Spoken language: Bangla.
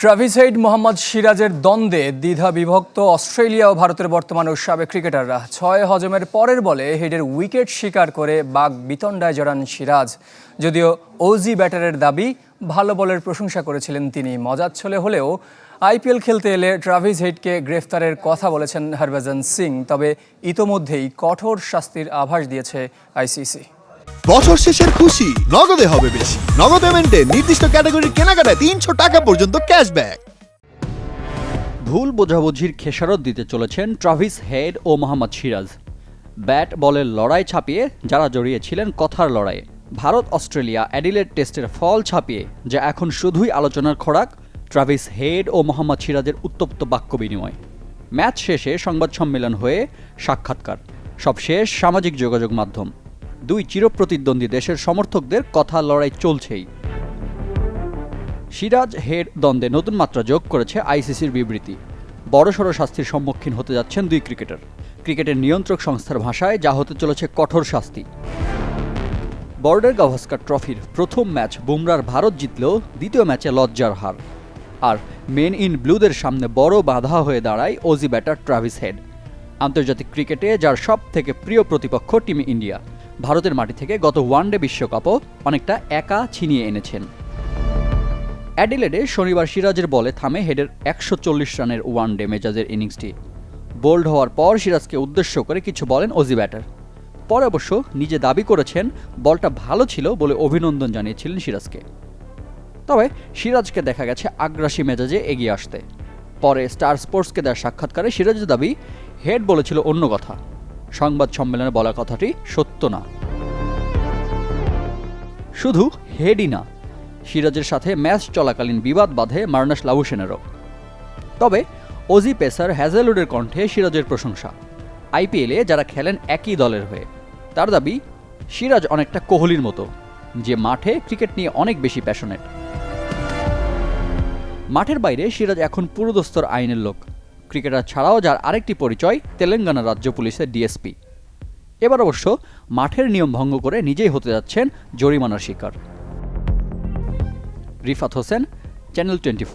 ট্রাভিস হেইড মোহাম্মদ সিরাজের দ্বন্দ্বে দ্বিধা বিভক্ত অস্ট্রেলিয়া ও ভারতের বর্তমান ও সাবেক ক্রিকেটাররা। ছয় হজমের পরের বলে হেডের উইকেট শিকার করে বাঘ বিতণ্ডায় জড়ান সিরাজ। যদিও ওজি ব্যাটারের দাবি, ভালো বলের প্রশংসা করেছিলেন তিনি। মজাচ্ছলে হলেও আইপিএল খেলতে এলে ট্রাভিস হেইডকে গ্রেফতারের কথা বলেছেন হরভজন সিং, তবে ইতোমধ্যেই কঠোর শাস্তির আভাস দিয়েছে আইসিসি। বছর শেষের খুশি। নগদে হবে বেশি। নগদ পেমেন্টে নির্দিষ্ট ক্যাটাগরির কেনাকাটায় তিনশো টাকা পর্যন্ত ক্যাশব্যাক। ভুল বোঝাবুঝির খেসারত দিতে চলেছেন ট্রাভিস হেড ও মোহাম্মদ সিরাজ। ব্যাট বলের লড়াই ছাপিয়ে যারা জড়িয়েছিলেন কথার লড়াইয়ে। ভারত, অস্ট্রেলিয়া অ্যাডিলেড টেস্টের ফল ছাপিয়ে, যা এখন শুধুই আলোচনার খোরাক, ট্রাভিস হেড ও মোহাম্মদ সিরাজের উত্তপ্ত বাক্য বিনিময়। ম্যাচ শেষে সংবাদ সম্মেলন হয়ে সাক্ষাৎকার। সব শেষ সামাজিক যোগাযোগ মাধ্যম। দুই চিরপ্রতিদ্বন্দ্বী দেশের সমর্থকদের কথা লড়াই চলছেই। সিরাজ হেড দ্বন্দ্বে নতুন মাত্রা যোগ করেছে আইসিসির বিবৃতি। বড়সড় শাস্তির সম্মুখীন হতে যাচ্ছেন দুই ক্রিকেটার। ক্রিকেটের নিয়ন্ত্রক সংস্থার ভাষায়, যা হতে চলেছে কঠোর শাস্তি। বর্ডার গাভাস্কার ট্রফির প্রথম ম্যাচ বুমরার ভারত জিতলেও দ্বিতীয় ম্যাচে লজ্জার হার। আর মেন ইন ব্লুদের সামনে বড় বাধা হয়ে দাঁড়ায় ওজি ব্যাটার ট্রাভিস হেড। আন্তর্জাতিক ক্রিকেটে, যার সব থেকে প্রিয় প্রতিপক্ষ টিম ইন্ডিয়া। ভারতের মাটি থেকে গত ওয়ানডে বিশ্বকাপও অনেকটা একা ছিনিয়ে এনেছেন। অ্যাডিলেডে শনিবার সিরাজের বলে থামে হেডের একশো চল্লিশ রানের ওয়ান ডে মেজাজের ইনিংসটি। বোল্ড হওয়ার পর সিরাজকে উদ্দেশ্য করে কিছু বলেন অজি ব্যাটার। পরে অবশ্য নিজে দাবি করেছেন, বলটা ভালো ছিল বলে অভিনন্দন জানিয়েছিলেন সিরাজকে। তবে সিরাজকে দেখা গেছে আগ্রাসী মেজাজে এগিয়ে আসতে। পরে স্টার স্পোর্টসকে দেওয়া সাক্ষাৎকারে সিরাজের দাবি, হেড বলেছিল অন্য কথা। সংবাদ সম্মেলনে বলা কথাটি সত্য না। শুধু হেডই না, সিরাজের সাথে ম্যাচ চলাকালীন বিবাদ বাধে মার্নাস লাবুসেনেরও তবে অজি পেসার হ্যাজেলউডের কণ্ঠে সিরাজের প্রশংসা। আইপিএলে যারা খেলেন একই দলের হয়ে, তার দাবি, সিরাজ অনেকটা কোহলির মতো, যে মাঠে ক্রিকেট নিয়ে অনেক বেশি প্যাশনেট। মাঠের বাইরে সিরাজ এখন পুরোদস্তর আইনের লোক। ক্রিকেটার ছাড়াও যার আরেকটি পরিচয় তেলেঙ্গানা রাজ্য পুলিশের ডিএসপি। এবার অবশ্য মাঠের নিয়ম ভঙ্গ করে নিজেই হতে যাচ্ছেন জরিমানার শিকার। Rifat Hossain channel twenty